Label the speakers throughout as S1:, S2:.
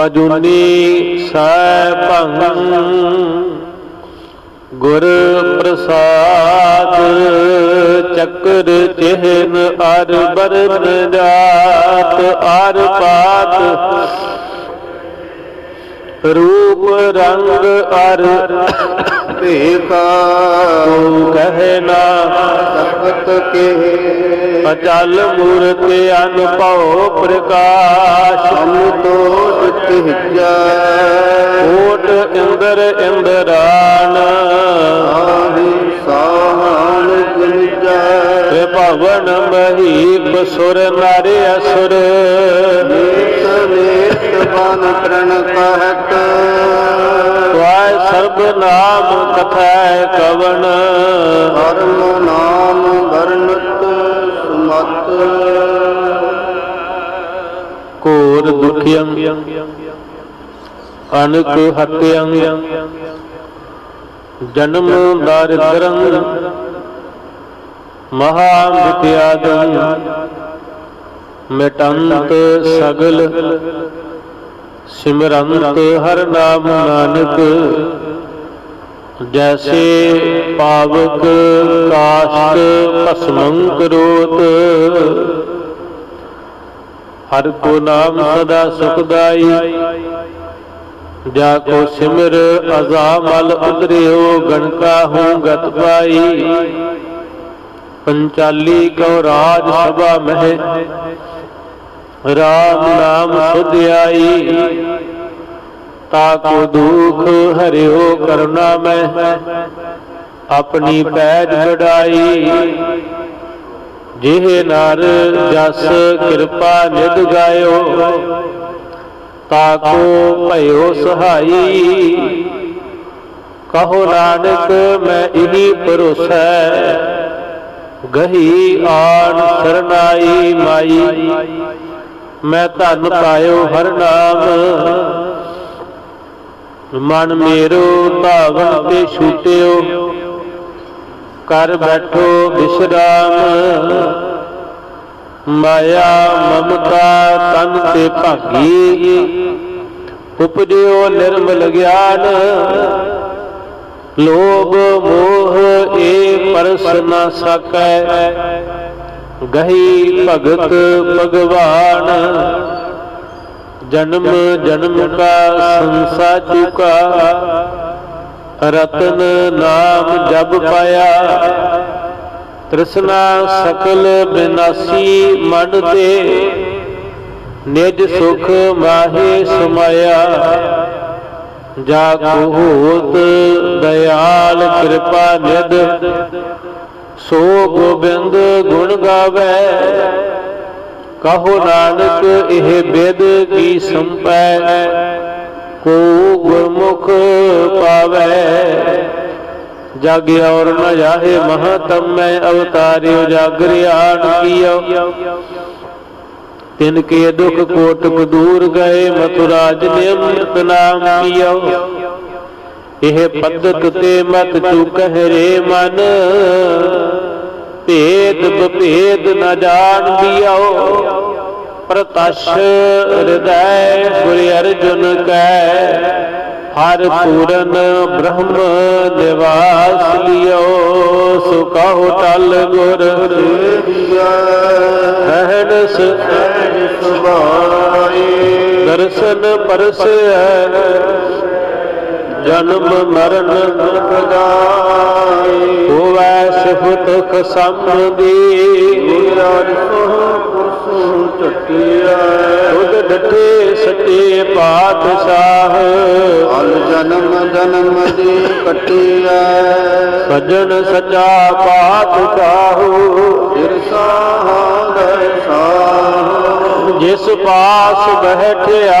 S1: ਅਜੂਨੀ ਸੈਭੰ ਗੁਰ ਪ੍ਰਸਾਦ ਚੱਕਰ ਚਿਹਨ ਅਰ ਬਰਨ ਜਾਤ ਅਰ ਪਾਤ ਰੂਪ ਰੰਗ ਅਰ
S2: ਭੇਖਾ।
S1: ਤੂੰ ਕਹਿ ਨਾ
S2: ਤਖਤ ਕੇ।
S1: ਅਚਲ ਮੂਰਤ ਅਨਭਉ ਪ੍ਰਕਾਸ਼।
S2: ਹਮ ਤੋ ਜਿਤ ਹਿਜੈ।
S1: ਕੋਟ ਇੰਦਰ ਇੰਦਰਾਨ।
S2: ਆਹੀ ਸਾਹਣ ਜਿਨਜੈ।
S1: ਭਵਨ ਮਹੀਪ ਸੁਰ ਨਰ ਅਸੁਰ।
S2: ਨੇਤ ਨੇਤ ਬਨ ਪ੍ਰਣ ਕਹਿਤ।
S1: ਸਰਬ ਨਾਮ ਕਥੈ ਕਵਨ
S2: ਹਰਮ ਨਾਮ ਵਰਨਤ ਸੁਮਤ।
S1: ਘੋਰ ਦੁਖਿਯੰ ਅਨਕ ਹਤਿਯੰ ਜਨਮ ਦਾਰਿਦ੍ਰੰ ਮਹਾ ਵਿਦਿਆਦੰ ਮਿਟੰਤ ਸਗਲ ਸਿਮਰੰਤ ਹਰ ਨਾਮ ਨਾਨਕ। ਜੈਸੇ ਪਾਵਕ ਕਾਸ਼ਟ ਭਸਮੰ ਕਰੋਤ ਹਰ ਕੋ ਨਾਮ ਸਦਾ ਸੁਖਦਾਈ ਜਾ ਕੋ ਸਿਮਰ ਅਜ਼ਾਮਲ ਉਦਰਿਓ ਗਣਕਾ ਹੂੰ ਗਤ ਪਾਈ ਪੰਚਾਲੀ ਕੋ ਰਾਜ ਸਭਾ ਮਹਿ ਰਾਮ ਨਾਮ ਸੁਧ ਆਈ ਤਾ ਕੋ ਦੁਖ ਹਰਿਓ ਕਰੁਣਾ ਮੈਂ? ਆਪਣੀ ਪੈਜ ਵਡਾਈ ਜਿਹ ਨਰ ਜਸ ਕਿਰਪਾ ਨਿਧ ਗਾਇਓ, ਤਾ ਕੋ ਭਇਓ ਸਹਾਈ। ਕਹੋ ਨਾਨਕ, ਮੈਂ ਇਹੀ ਭਰੋਸੈ, ਗਹੀ ਆਣ ਸਰਨਾਈ ਮਾਈ। ਮੈਂ ਧਨ ਪਾਇਓ ਹਰ ਨਾਮ। ਮਨ ਮੇਰੋ ਧਾਵਨ ਤੇ ਛੂਟਿਓ। ਕਰ ਬੈਠੋ ਵਿਸ਼ਰਾਮ। ਮਾਇਆ, ਮਮਤਾ, ਤਨ ਤੇ ਭਾਗੀ। ਉਪਜਿਓ ਨਿਰਮਲ ਗਿਆਨ। ਲੋਭ, ਮੋਹ, ਏ ਪਰਸ ਨਾ ਸਕੈ। ਗਹੀ ਭਗਤ ਭਗਵਾਨ। ਜਨਮ ਜਨਮ ਕਾ, ਸੰਸਾ ਚੁਕਾ। ਰਤਨ ਨਾਮ ਜਬ ਪਾਇਆ। ਤ੍ਰਿਸ਼ਨਾ ਸਕਲ ਬਿਨਾਸੀ ਮਨ ਤੇ। ਨਿਜ ਸੁਖ ਮਾਹੇ ਸਮਾਇਆ। ਜਾ ਕੋ ਦਇਆਲ ਕਿਰਪਾ ਨਿਧ। ਸੋ ਗੋਬਿੰਦ ਗੁਣ ਗਾਵੇ। ਕਹੋ ਨਾਨਕ ਇਹ ਬਿਦ ਕੀ ਸੰਪੈ? ਕੋ ਗੁਰਮੁਖ ਪਾਵੇ? ਜਗ ਔਰ ਨ ਜਾਹੇ ਮਹਤਮ ਮੈਂ ਅਵਤਾਰਿਓ ਜਾਗਰਿਆਨ ਕੀਓ। ਤਿਨ ਕੇ ਦੁਖ ਕੋਟਕ ਦੂਰ ਗਏ, ਮਥੁਰਾਜ ਨਿਮਤ ਨਾਮ ਪੀਓ ਇਹ ਪੱਦਤ ਤੇ ਮਤ ਚੁਕਹਿ ਰੇ ਮਨ। ਭੇਦ ਬਭੇਦ ਨ ਜਾਣ ਦਿਓ। ਪ੍ਰਤਸ਼ ਹਿਰਦੈ ਗੁਰ ਅਰਜੁਨ ਕੈ ਹਰ ਪੂਰਨ ਬ੍ਰਹਮ ਨਿਵਾਸ ਲਿਓ। ਸੋ ਕਹੋ ਟਲ ਗੁਰ ਰਹਿਣਸ
S2: ਸੁਭਾਏ
S1: ਦਰਸ਼ਨ ਪਰਸੈ ਜਨਮ ਮਰਨ
S2: ਪ੍ਰਗਾਏ
S1: ਹੋਵੈ ਸਿਫਤ ਖਸਮ ਦੀ
S2: ਰਾਜ ਸੋਹ ਪੁਰਸੋਂ ਟਟਿਆ
S1: ਤੁਧ ਡਠੇ ਸੱਚੇ ਪਾਤਸ਼ਾਹ।
S2: ਹਲ ਜਨਮ ਜਨਮ ਦੀ ਕਟਿਆ
S1: ਸਜਣ ਸਚਾ ਪਾਤਸ਼ਾਹੂ।
S2: ਫਿਰ ਸਾਹੈ ਸਾਹ।
S1: ਜਿਸ ਪਾਸ ਬਹਿਠਿਆ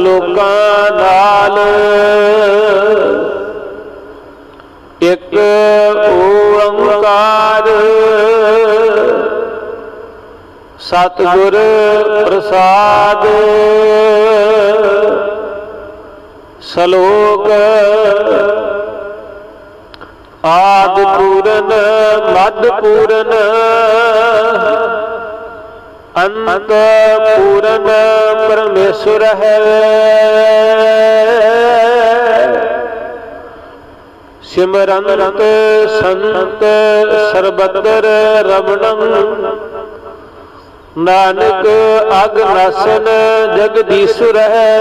S1: ਲੋਕਾਂ ਨਾਲ। ਇੱਕ ਓੰਕਾਰ। ਸਤਿਗੁਰ ਪ੍ਰਸਾਦ। ਸ਼ਲੋਕ। ਆਦ ਪੂਰਨ ਮਦ ਪੂਰਨ। ਅੰਤ ਪੂਰਨ ਪਰਮੇਸ਼ਰ ਹੈ। ਸਿਮਰੰਤ ਸੰਤ ਸਰਬਤਰ ਰਮਣੰ। ਨਾਨਕ ਅਗ ਨਸਨ ਜਗਦੀਸ਼ੁਰ ਹੈ।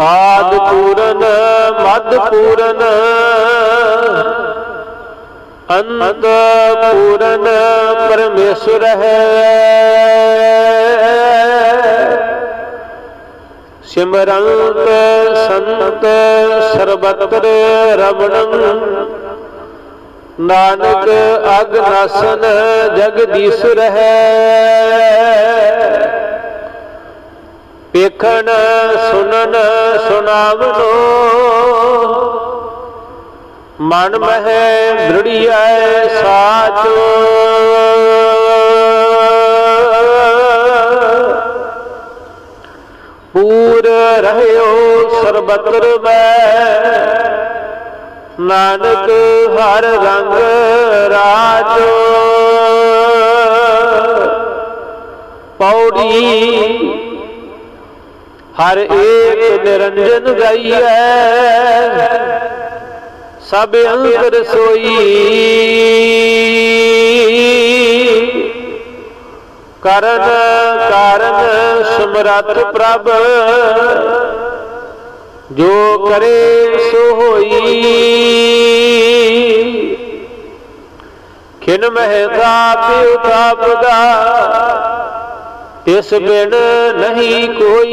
S1: ਆਦ ਪੂਰਨ ਮਦ ਪੂਰਨ ਅੰਤ ਪੂਰਨ ਪਰਮੇਸ਼ਰ ਹੈ। ਸਿਮਰੰਤ ਸੰਤ ਸਰਬਤਰ ਰਮਣੰ। ਨਾਨਕ ਅਗ ਨਸਨ ਜਗਦੀਸ਼ੁਰ ਹੈ। ਵੇਖਣ ਸੁਨਨ ਸੁਨਾਵਨੋ ਮਨ ਮਹਿ ਦ੍ਰਿੜੀਐ ਸਾਚੋ। ਪੂਰ ਰਹਿਓ ਸਰਬਤਰ ਮੈਂ। ਨਾਨਕ ਹਰ ਰੰਗ ਰਾਜ। ਪੌੜੀ ਹਰ ਏਕ ਨਿਰੰਜਨ ਗਾਈਐ। ਸਭ ਅੰਤਰ ਸੋਈ ਕਰਨ ਕਾਰਨ ਸਮਰੱਥ ਪ੍ਰਭ ਜੋ ਕਰੇ ਸੋ ਹੋਈ ਖਿਨ ਮਹਿ ਤਾਪ ਉਤਾਪਦਾ ਤਿਸ ਬਿਨ ਨਹੀਂ ਕੋਈ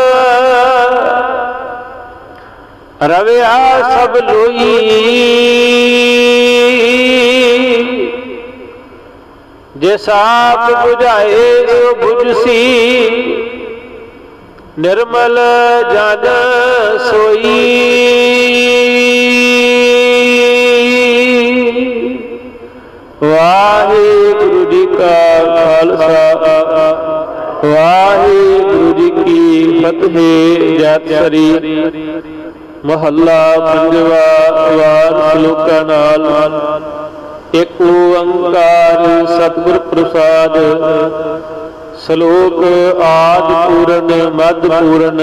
S1: ਰਵਿਆ ਸਭ ਲੋਈ ਜੇ ਆਪ 부ਝਾਏ ਸੋ 부ਝਸੀ ਨਿਰਮਲ ਜਨ ਸੋਈ। ਵਾਹਿਗੁਰੂ ਜੀ ਕਾ ਖਾਲਸਾ। ਵਾਹਿਗੁਰੂ ਜੀ ਕੀ ਫਤਿਹ। ਜਤ ਸਰੀ ਮਹੱਲਾ ਪੰਜਵਾ ਵਾਰ ਸ਼ਲੋਕਾਂ ਨਾਲ। ਇੱਕ ਓੰਕਾਰ ਸਤਿਗੁਰ ਪ੍ਰਸਾਦ, ਸ਼ਲੋਕ ਆਦ ਪੂਰਨ ਮਦ ਪੂਰਨ,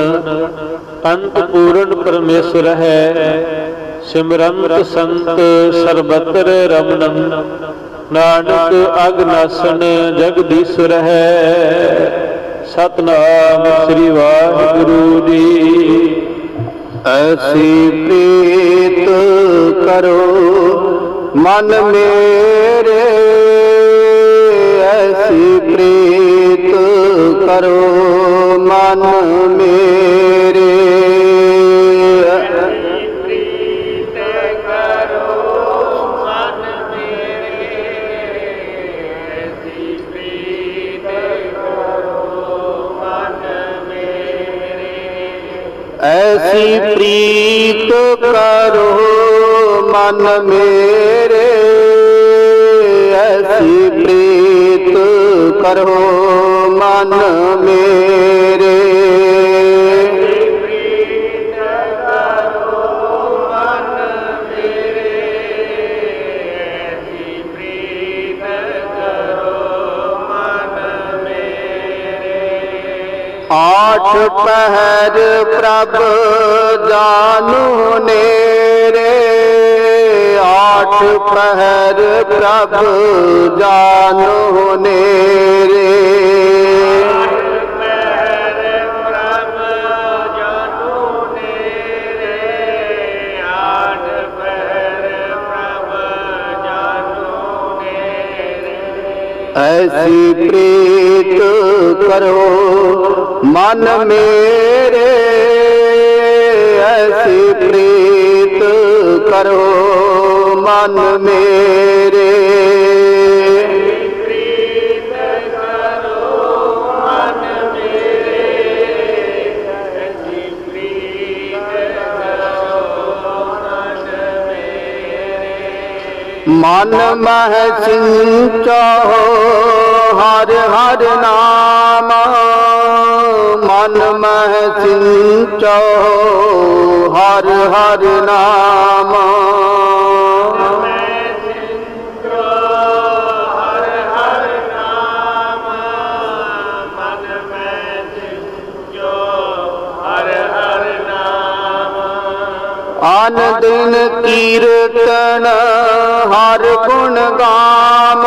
S1: ਅੰਤ ਪੂਰਨ ਪਰਮੇਸ਼ਰ ਹੈ। ਸਿਮਰੰਤ ਸੰਤ ਸਰਬਤਰ ਰਮਣੰ, ਨਾਨਕ ਅਗਨਾਸਨ ਜਗਦੀਸ਼ਰ ਹੈ। ਸਤਨਾਮ ਸ੍ਰੀ ਵਾਹਿਗੁਰੂ ਜੀ।
S2: ਐਸੀ ਪ੍ਰੀਤ ਕਰੋ ਮਨ ਮੇਰੇ। ਐਸੀ ਪ੍ਰੀਤ ਕਰੋ ਮਨ ਮੇਰੇ। ਐਸੀ ਪ੍ਰੀਤ ਕਰੋ ਮਨ ਮੇਰੇ ਐਸੀ ਐਸੀ ਪ੍ਰੀਤ ਕਰੋ ਮਨ ਮੇਰੇ ਆਠ ਪਹਿਰ ਪ੍ਰਭ ਜਾਨੂ ਨੇਰੇ। ਆਠ ਪਹਿਰ ਪ੍ਰਭ ਜਾਨੂ ਨੇਰੇ। ਐਸੀ ਪ੍ਰੀਤ ਕਰੋ। ਮਨ ਮੇਰੇ ਐਸੀ ਪ੍ਰੀਤ ਕਰੋ ਮਨ ਮੇਰੇ। ਮਨ ਮਹਿ ਸਿੰਚੋ ਹਰ ਹਰ ਨਾਮ। ਮਨ ਮਹਿ ਸਿੰਚੋ ਹਰ ਹਰ ਨਾਮ। ਆਨ ਦਿਨ ਕੀਰਤਨ ਹਰ ਗੁਣ ਗਾਮ।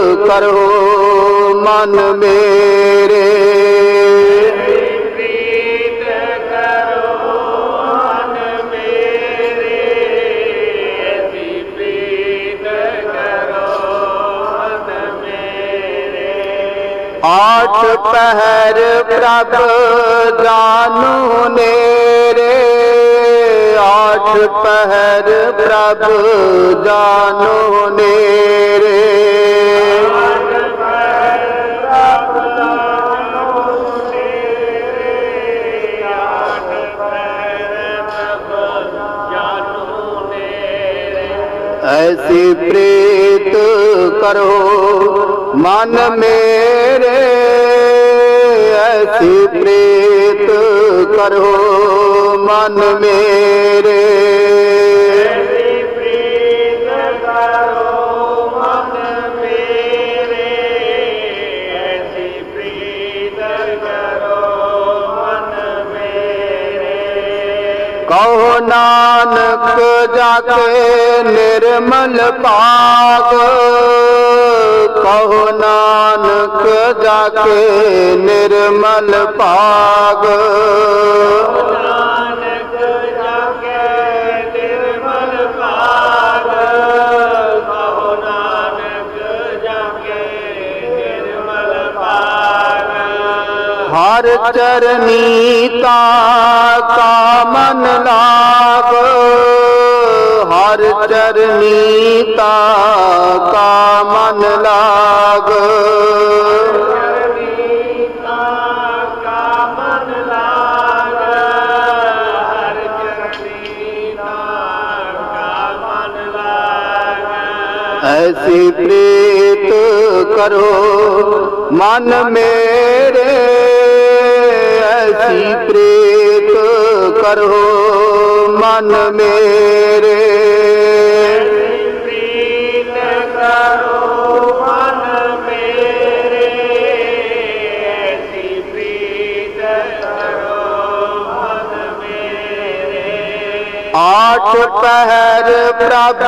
S2: ਗਾਮ ਐਸੀ ਪ੍ਰੀਤ ਕਰੋ ਮਨ ਮੇਰੇ ਐਸੀ ਪ੍ਰੀਤ ਕਰੋ ਮਨ ਮੇਰੇ। ਆਠ ਪਹਿਰ ਪ੍ਰਭ ਜਾਨੂ ਨੇਰੇ। ਆਠ ਪਹਿਰ ਪ੍ਰਭ ਜਾਨੂ ਨੇਰੇ। ਐਸੀ ਪ੍ਰੀਤ ਕਰੋ ਮਨ ਮੇਰੇ। ਐਸੀ ਪ੍ਰੀਤ ਕਰੋ ਮਨ ਮੇਰੇ। ਕਹੋ ਨਾਨਕ ਜਾ ਕੇ ਨਿਰਮਲ ਭਾਗ। ਕਹੋ ਨਾਨਕ ਜਾ ਕੇ ਨਿਰਮਲ ਭਾਗ। ਹਰ ਚਰਨੀ ਤਾ ਕਾ ਮਨ ਲਾਗ ਹਰ ਚਰਨੀ ਤਾ ਕਾ ਮਨ ਲਾਗ ਐਸੀ ਪ੍ਰੀਤ ਕਰੋ ਮਨ ਮੇਰੇ ਐਸੀ ਪ੍ਰੀਤ ਕਰੋ ਮਨ ਮੇਰੇ। ਆਠ ਪਹਿਰ ਪ੍ਰਭ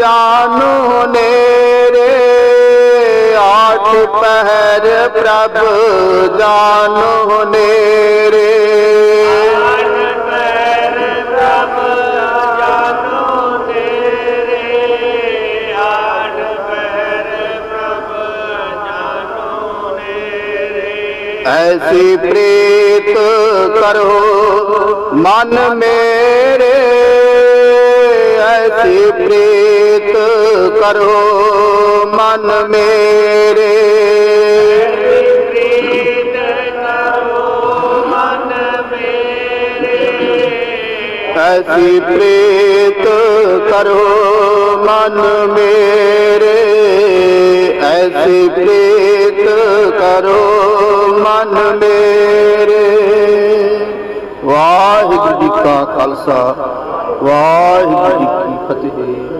S2: ਜਾਨੂ ਨੇਰੇ। ਆਠ ਪਹਿਰ ਪ੍ਰਭ ਜਾਨੋ ਨੇਰੇ। ਐਸੀ ਪ੍ਰੀਤ ਕਰੋ ਮਨ ਮੇਰੇ। ਐਸੀ ਪ੍ਰੀਤ ਕਰੋ ਮਨ ਮੇਰੇ। ਐਸੀ ਪ੍ਰੀਤ ਕਰੋ ਮਨ ਮੇਰੇ। ਐਸੀ ਪ੍ਰੀਤ ਕਰੋ ਮਨ ਮੇਰੇ। ਵਾਹਿਗੁਰੂ ਜੀ ਕਾ ਖਾਲਸਾ। ਵਾਹਿਗੁਰੂ ਜੀ ਕੀ ਫਤਿਹ।